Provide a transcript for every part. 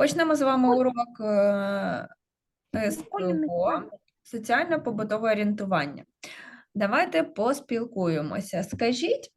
Почнемо з вами урок е, СПО соціально-побутове орієнтування. Давайте поспілкуємося. Скажіть,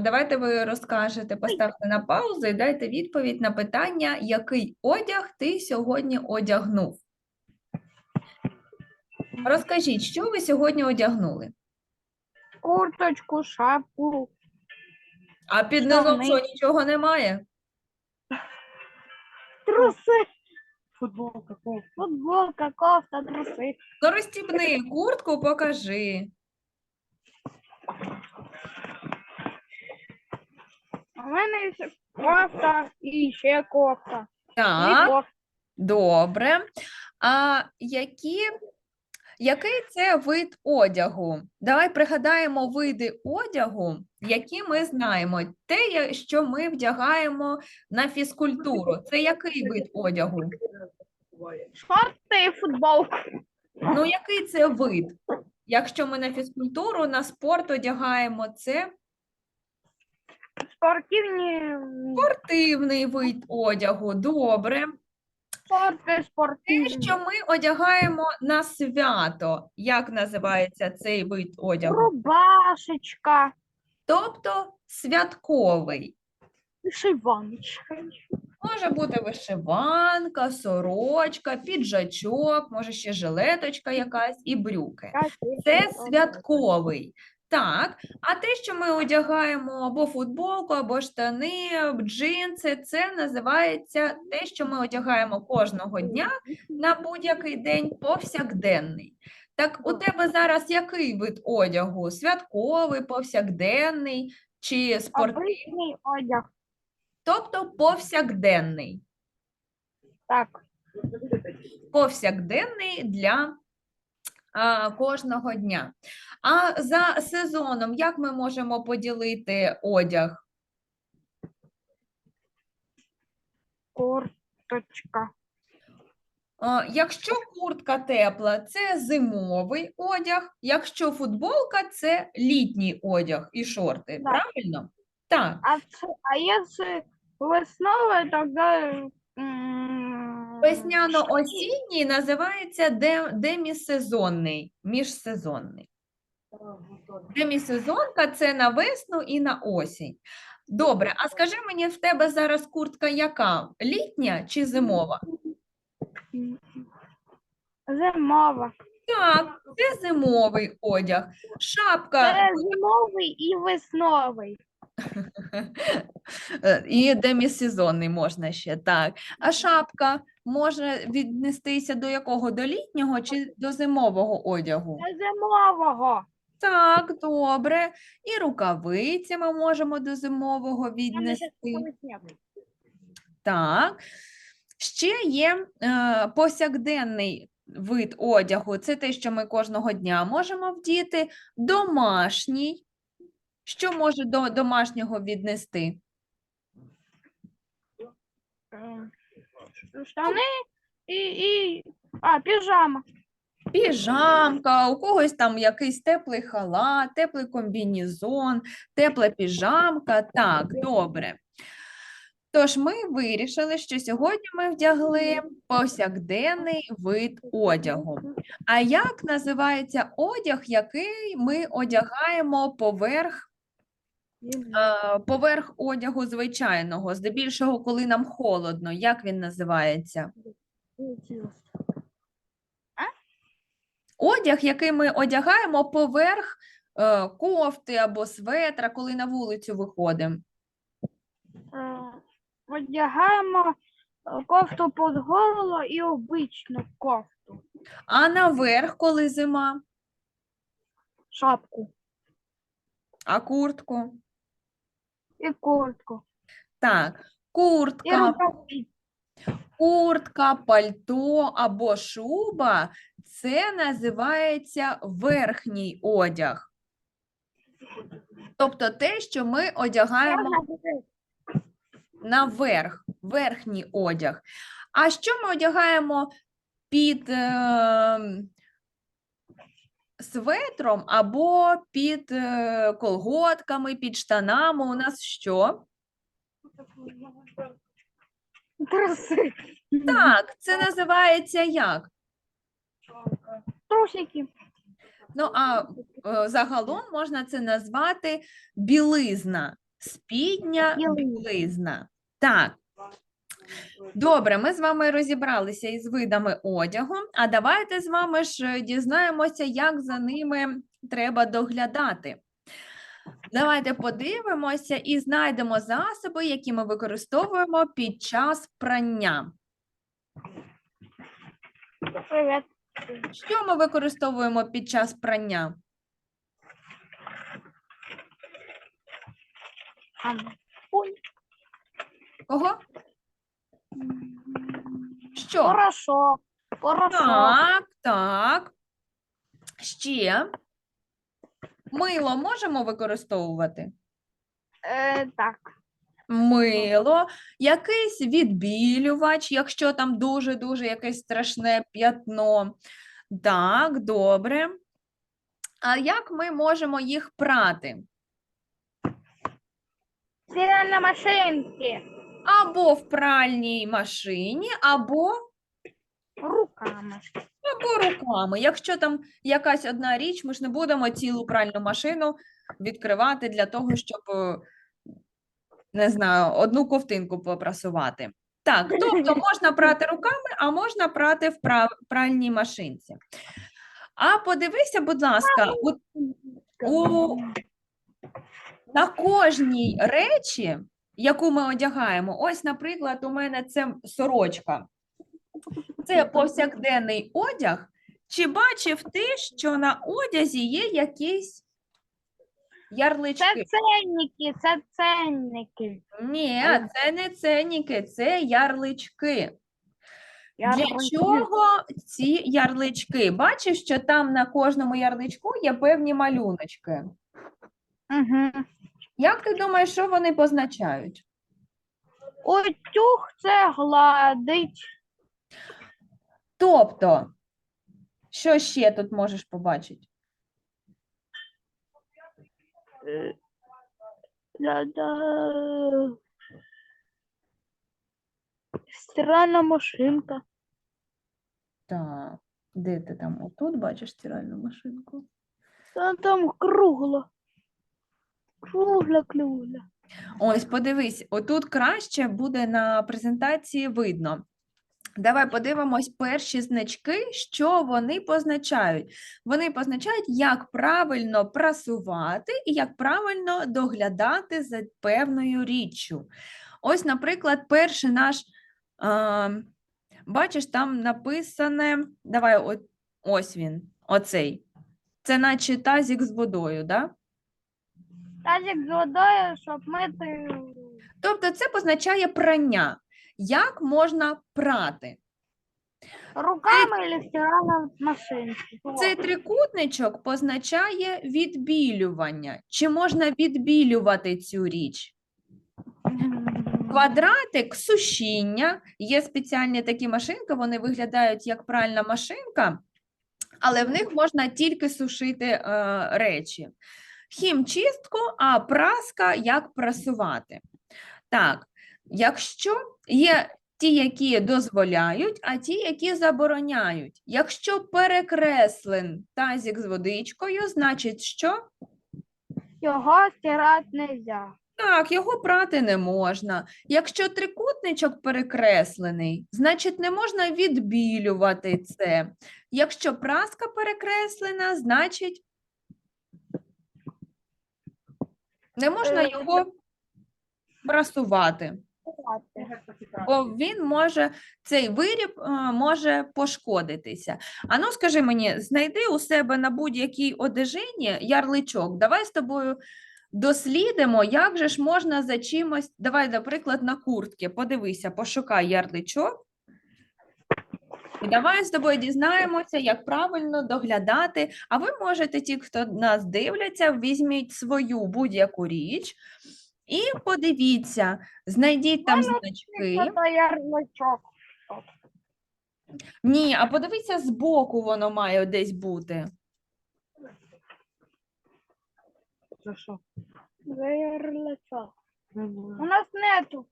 давайте ви розкажете, поставте на паузу і дайте відповідь на питання, який одяг ти сьогодні одягнув. Розкажіть, що ви сьогодні одягнули? Курточку, шапку, А під низом що, нічого немає? Труси, Футболка, кофта. футболка, кофта, труси. Ну, розстібни куртку, покажи. У мене ще кофта і ще кофта. Так. кофти. Добре. А які, який це вид одягу? Давай пригадаємо види одягу, які ми знаємо. Те, що ми вдягаємо на фізкультуру. Це який вид одягу? Шорти і футболка. Ну, який це вид? Якщо ми на фізкультуру, на спорт одягаємо, це Спортивні спортивний вид одягу. Добре. Шорти, Те, спортивні. що ми одягаємо на свято. Як називається цей вид одягу? Рубашечка, Тобто святковий. вишиваночка. Може бути вишиванка, сорочка, піджачок, може ще жилеточка якась і брюки. Це святковий. Так, а те, що ми одягаємо або футболку, або штани, джинси, це називається те, що ми одягаємо кожного дня на будь-який день повсякденний. Так, у тебе зараз який вид одягу? Святковий, повсякденний чи спортивний? Одяг. Тобто повсякденний. Так. Повсякденний для кожного дня. А за сезоном як ми можемо поділити одяг? Курточка. Якщо куртка тепла, це зимовий одяг, якщо футболка це літній одяг і шорти. Так. Правильно? Так. А, ц- а если весновая, тогда м, Весняно-осінній називається де- демісезонний, міжсезонний. Демісезонка це на весну і на осінь. Добре, а скажи мені, в тебе зараз куртка яка? Літня чи зимова? зимова. Так, це зимовий одяг. Шапка Це зимовий і весновий. Е, і демісезонний можна ще, так. А шапка може віднестися до якого? До літнього чи до зимового одягу? Це зимового. Так, добре. І рукавиці ми можемо до зимового віднести. Так. Ще є е, повсякденний вид одягу. Це те, що ми кожного дня можемо вдіти. Домашній. Що може до домашнього віднести? Е, Штани і, і... А, піжама. Піжамка, у когось там якийсь теплий халат, теплий комбінезон, тепла піжамка. Так, добре. Тож ми вирішили, що сьогодні ми вдягли повсякденний вид одягу. А як називається одяг, який ми одягаємо поверх, поверх одягу звичайного, здебільшого, коли нам холодно? Як він називається? Одяг, який ми одягаємо поверх е, кофти або светра, коли на вулицю виходимо. Е, Одягаємо е, кофту під голову і обичну кофту. А наверх, коли зима, Шапку а куртку. І куртку. Так, І куртка, рукавиці. куртка, пальто або шуба це називається верхній одяг. Тобто те, що ми одягаємо Можна буде наверх, верхній одяг. А що ми одягаємо під е, светром або під е, колготками, під штанами? У нас що? Труси. Так, це називається як? Трусики. Ну, а е, загалом можна це назвати білизна. Спідня Білизна. білизна. Так. Добре, ми з вами розібралися із видами одягу, а давайте з вами ж е, дізнаємося, як за ними треба доглядати. Давайте подивимося і знайдемо засоби, які ми використовуємо під час прання. Привет. Що ми використовуємо під час прання? Кого? Що? Хорошо. Хорошо. Так, так. Ще. Мило можемо використовувати? Е, так. Мило, якийсь відбілювач, якщо там дуже-дуже якесь страшне п'ятно. Так, добре. А як ми можемо їх прати? Стиральной машинки. Або в пральній машині, або Руками. Або руками. Якщо там якась одна річ, ми ж не будемо цілу пральну машину відкривати для того, щоб, е, не знаю, одну ковтинку попрасувати. Так, тобто можна прати руками, а можна прати в пральній машинці. А подивися, будь ласка, у, у, на кожній речі, яку ми одягаємо, ось, наприклад, у мене це сорочка. Це повсякденний одяг. Чи бачив ти, що на одязі є якісь ярлички? Це ценники, це ценники. Ні, це не ценники, це ярлички. Для чого ці ярлички? Бачиш, що там на кожному ярличку є певні малюночки. Мгм. Як ти думаєш, що вони позначають? Утюг це гладить. Тобто, що ще тут можеш побачити? Е. Стиральна машинка. Так, де ти там? Отут бачиш стиральну машинку? Та там кругло. Кругла, кругла. Ось, подивись, отут краще буде на презентації видно. Давай подивимось перші значки, що вони позначають. Вони позначають, як правильно прасувати і як правильно доглядати за певною річчю. Ось, наприклад, перший наш, а, бачиш, там написане, давай, ось він, оцей. Це наче тазик з водою, да? Тазик з водою, щоб мити. Тобто це позначає прання. Як можна прати? Руками или стиральна машинка. Цей трикутничок позначає відбілювання. Чи можна відбілювати цю річ? Квадратик сушіння. Є спеціальні такі машинки, вони виглядають як пральна машинка, але в них можна тільки сушити е, речі. Хімчистку, а праска як прасувати. Так, якщо є ті, які дозволяють, а ті, які забороняють. Якщо перекреслен тазик з водичкою, значить що? Його стирати нельзя. Так, його прати не можна. Якщо трикутничок перекреслений, значить не можна відбілювати це. Якщо праска перекреслена, значить не можна Е, його прасувати. бо він може, цей виріб е, може пошкодитися. А ну скажи мені, знайди у себе на будь-якій одежині ярличок. Давай з тобою дослідимо, як же ж можна за чимось. Давай, наприклад, на куртки. Подивися, пошукай ярличок. І давай з тобою дізнаємося, як правильно доглядати. А ви можете, ті, хто нас дивляться, візьміть свою будь-яку річ і подивіться, знайдіть там значки. Це. Ні, а подивіться, збоку воно має десь бути. За що? Це ярличок. У нас нету.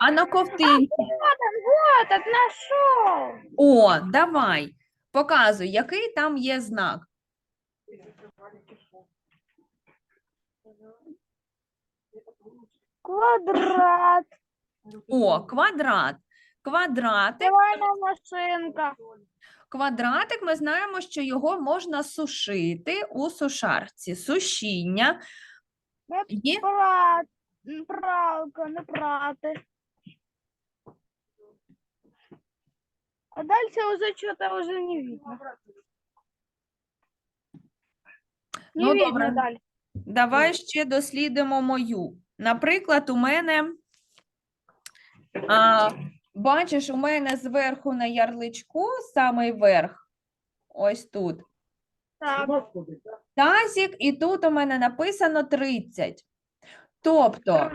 А на ковтинці? Вот, от нашел. О, давай. Показуй, який там є знак. Квадрат. О, квадрат. Квадратик. Давай машинка. Квадратик, ми знаємо, що його можна сушити у сушарці. Сушіння є. М, Пралка, не прати. А дальше уже что-то уже не видно. Не Ну, видно добре. дальше. Давай ще дослідимо мою. Наприклад, у мене, а, бачиш, у мене зверху на ярличку, самий верх, ось тут, Так, тазік, і тут у мене написано 30. Тобто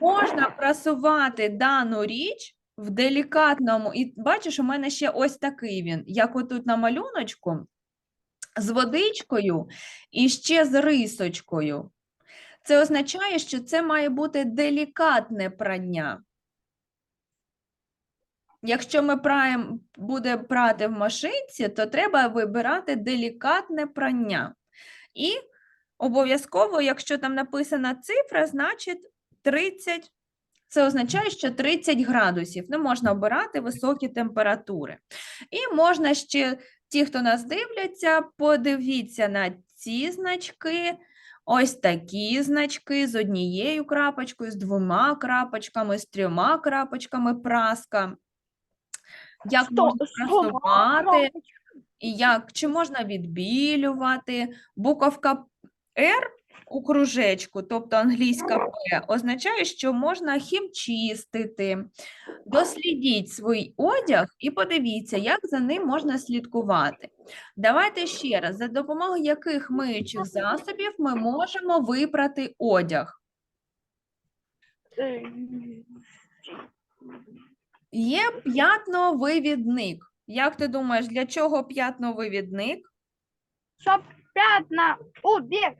можна прасувати дану річ в делікатному, і бачиш, у мене ще ось такий він, як отут на малюночку, з водичкою і ще з рисочкою. Це означає, що це має бути делікатне прання. Якщо ми праєм, буде прати в машинці, то треба вибирати делікатне прання. І обов'язково, якщо там написана цифра, значить 30. Це означає, що 30 градусів. Не можна обирати високі температури. І можна ще, ті, хто нас дивляться, подивіться на ці значки. Ось такі значки з однією крапочкою, з двома крапочками, з трьома крапочками праска. Як Сто- можна прасувати, і як, чи можна відбілювати. Буковка R у кружечку, тобто англійська П, означає, що можна хімчистити. Дослідіть свій одяг і подивіться, як за ним можна слідкувати. Давайте ще раз, за допомогою яких миючих засобів ми можемо випрати одяг. Є п'ятновивідник. Як ти думаєш, для чого п'ятновивідник? Чтоб пятна убирать.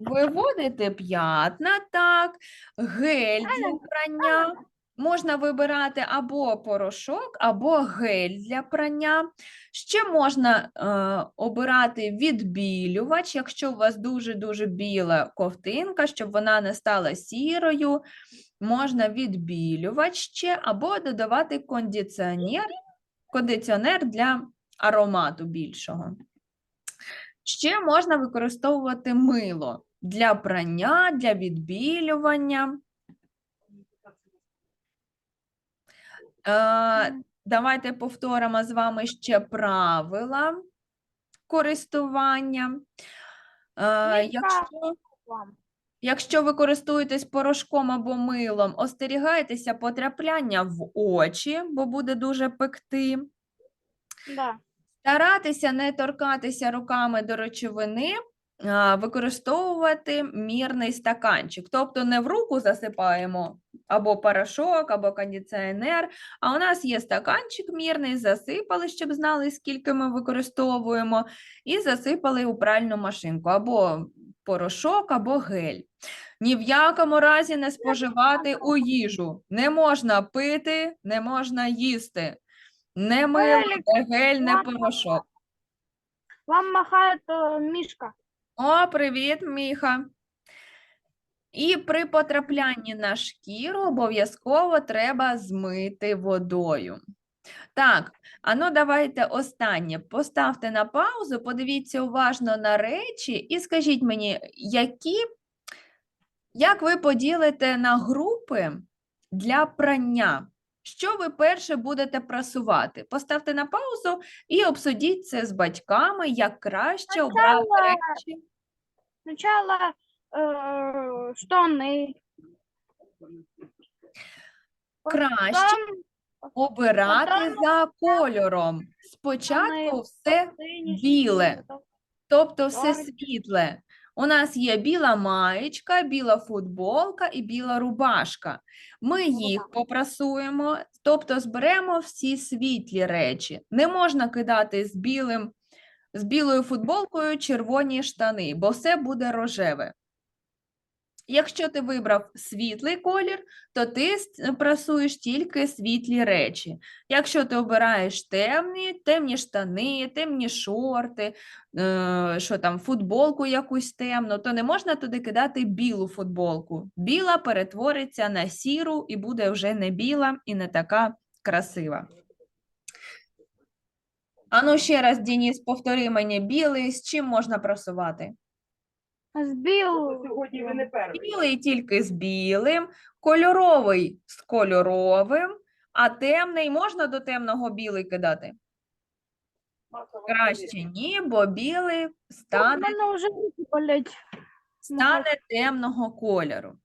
Виводити п'ятна, так, гель для прання. Можна вибирати або порошок, або гель для прання. Ще можна е, обирати відбілювач, якщо у вас дуже-дуже біла ковтинка, щоб вона не стала сірою. Можна відбілювач ще, або додавати кондиціонер, кондиціонер для аромату більшого. Ще можна використовувати мило для прання, для відбілювання. Е, Давайте повторимо з вами ще правила користування. Е, Якщо, якщо ви користуєтесь порошком або милом, остерігайтеся потрапляння в очі, бо буде дуже пекти. Да. Старатися не торкатися руками до речовини, використовувати мірний стаканчик. Тобто не в руку засипаємо або порошок, або кондиціонер, а у нас є стаканчик мірний, засипали, щоб знали, скільки ми використовуємо, і засипали у пральну машинку, або порошок, або гель. Ні в якому разі не споживати у їжу. Не можна пити, не можна їсти. Не мило, не гель, не порошок. Вам махает э, Мишка. О, привіт, Міха. І при потраплянні на шкіру обов'язково треба змити водою. Так, а ну давайте останнє. Поставте на паузу, подивіться уважно на речі і скажіть мені, які, як ви поділите на групи для прання? Що ви перше будете прасувати? Поставте на паузу і обсудіть це з батьками, як краще обрати речі. Сначала э, штаны. Краще Потом обирати за кольором. Спочатку все, біле. тобто все світле. У нас є біла маєчка, біла футболка і біла рубашка. Ми їх попрасуємо, тобто зберемо всі світлі речі. Не можна кидати з білим, з білою футболкою червоні штани, бо все буде рожеве. Якщо ти вибрав світлий колір, то ти прасуєш тільки світлі речі. Якщо ти обираєш темні, темні штани, темні шорти, е, що там, футболку якусь темну, то не можна туди кидати білу футболку. Біла перетвориться на сіру і буде вже не біла і не така красива. Ану ще раз, Дініс, повтори мені білий, з чим можна прасувати? білим. Сьогодні ви не перший. Білий тільки з білим, кольоровий з кольоровим, а темний можна до темного білий кидати? Краще ні, бо білий У стане, мене вже руки болять. Стане темного кольору.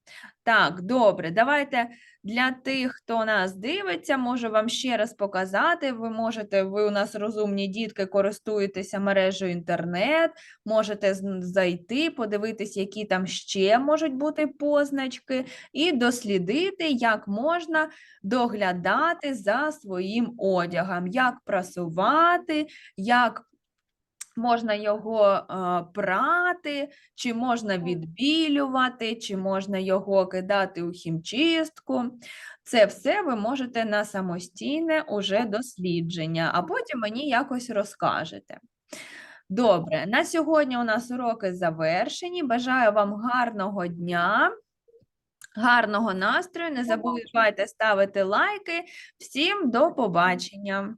Так, добре, давайте для тих, хто нас дивиться, можу вам ще раз показати. Ви можете, ви у нас розумні дітки, користуєтеся мережею інтернет, можете зайти, подивитись, які там ще можуть бути позначки, і дослідити, як можна доглядати за своїм одягом, як прасувати, як можна його прати, чи можна відбілювати, чи можна його кидати у хімчистку. Це все ви можете на самостійне уже дослідження, а потім мені якось розкажете. Добре, на сьогодні у нас уроки завершені. Бажаю вам гарного дня, гарного настрою. Не забувайте ставити лайки. Всім до побачення.